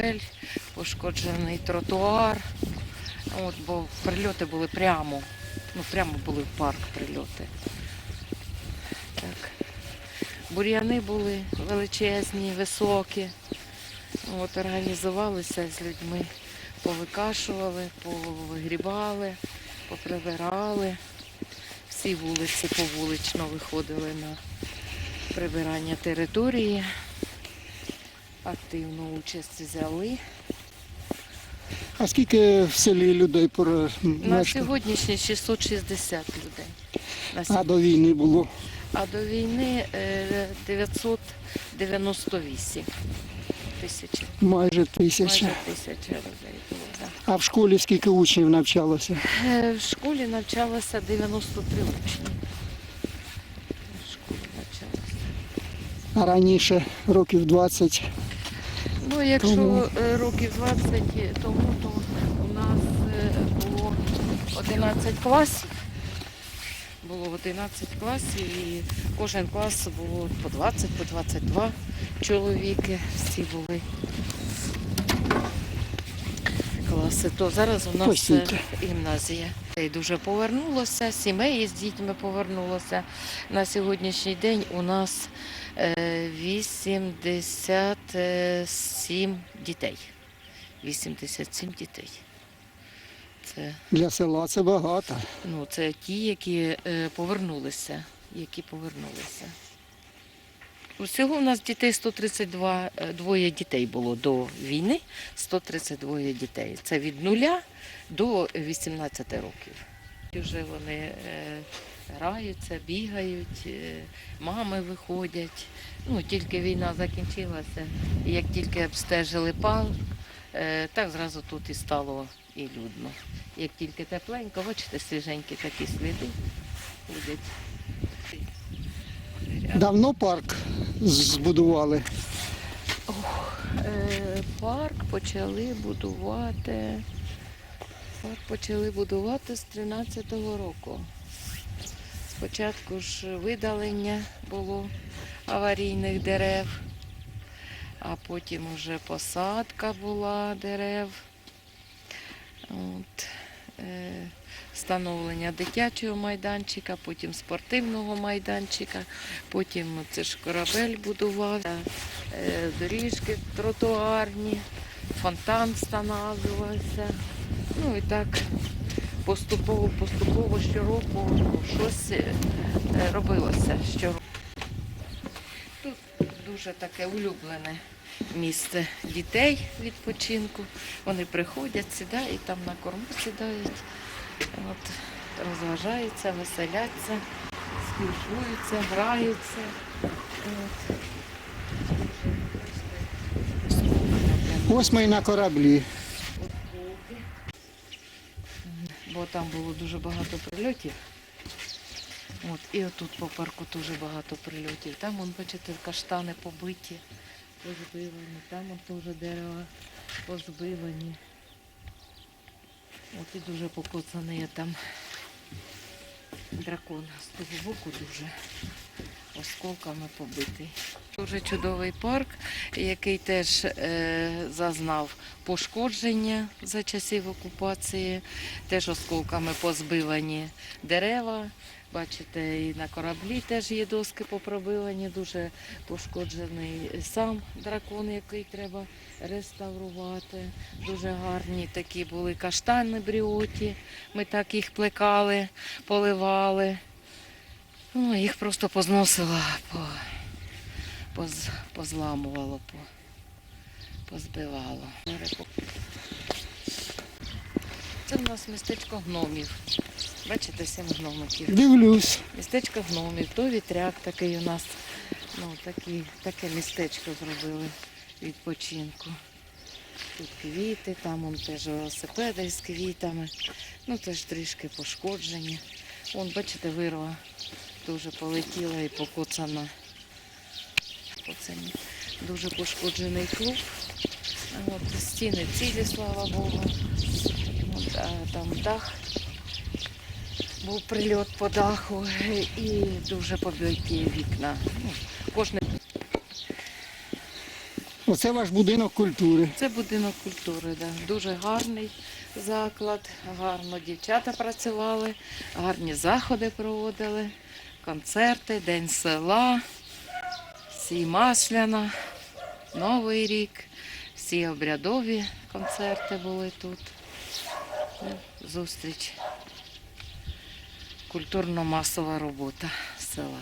корабель, пошкоджений тротуар. От, бо прильоти були прямо. Ну, прямо були в парк прильоти. Так. Бур'яни були величезні, високі. От, організувалися з людьми, повикашували, повигрібали, поприбирали. Всі вулиці повулично виходили на прибирання території. Активну участь взяли. А скільки в селі людей На сьогоднішній 660 людей. На А до війни було? А до війни е, 998 тисяч. Майже тисяча. Майже тисяча людей було. Да. А в школі скільки учнів навчалося? Е, В школі навчалося 93 учні. В школі навчалося. А раніше, років 20. Ну, якщо Тому- е, років 20 тому, то у нас е, було 11 класів. Було 11 класів і кожен клас було по 20, по 22 чоловіки. Всі були класи. То зараз у нас е, гімназія. І дуже повернулося, сімей з дітьми повернулося. На сьогоднішній день у нас е, 87 дітей. 87 дітей. Це, Для села це багато. ну, це ті, які е, повернулися. Які повернулися. Усього у нас дітей 132, е, двоє дітей було до війни, 132 дітей. Це від нуля до 18 років. Вже вони е, граються, бігають, е, мами виходять. Ну, тільки війна закінчилася, як тільки обстежили пал, так зразу тут і стало і людно. Як тільки тепленько, бачите, свіженькі такі сліди ходять. Давно парк збудували. Е, Парк почали будувати. Парк почали будувати з 13-го року. Спочатку ж видалення було аварійних дерев, а потім вже посадка була дерев. От, е, встановлення дитячого майданчика, потім спортивного майданчика, потім це ж корабель будувався, е, доріжки тротуарні, фонтан встановлювався. Ну і так поступово, поступово щороку щось е, робилося щороку. Тут дуже таке улюблене місце дітей відпочинку. Вони приходять, сідають, там на корму сідають, от, розважаються, веселяться, спілкуються, граються. От. Ось ми і на кораблі. Бо там було дуже багато прильотів. От, і отут по парку дуже багато прильотів. Там, вон, бачите, каштани побиті, позбивані, там теж дерева позбивані. От і дуже покоцаний там дракон з того боку дуже осколками побитий. Дуже чудовий парк, який теж е, зазнав пошкодження за часів окупації, теж осколками позбивані дерева. Бачите, і на кораблі теж є доски попробивані, дуже пошкоджений сам дракон, який треба реставрувати. Дуже гарні такі були каштани бріоті. Ми так їх плекали, поливали. Ну, їх просто позносило, поз, позламувало, позбивало. Це в нас містечко гномів. Бачите, сім гномиків. Дивлюсь. Містечко гномів, то вітряк такий у нас. Ну, такі, таке містечко зробили відпочинку. Тут квіти, там он теж велосипеди з квітами. Ну теж трішки пошкоджені. Вон, бачите, вирва дуже полетіла і покоцана. Покоцані. Дуже пошкоджений клуб. От, стіни цілі, слава Богу. От, а там дах був прильот по даху і дуже побиті вікна. Ну, кожне Оце ваш будинок культури. Це будинок культури, да. дуже гарний заклад, гарно дівчата працювали, гарні заходи проводили, концерти, День села, всі Масляна, Новий рік, всі обрядові концерти були тут. Е, Зустріч. Культурно-масова робота села.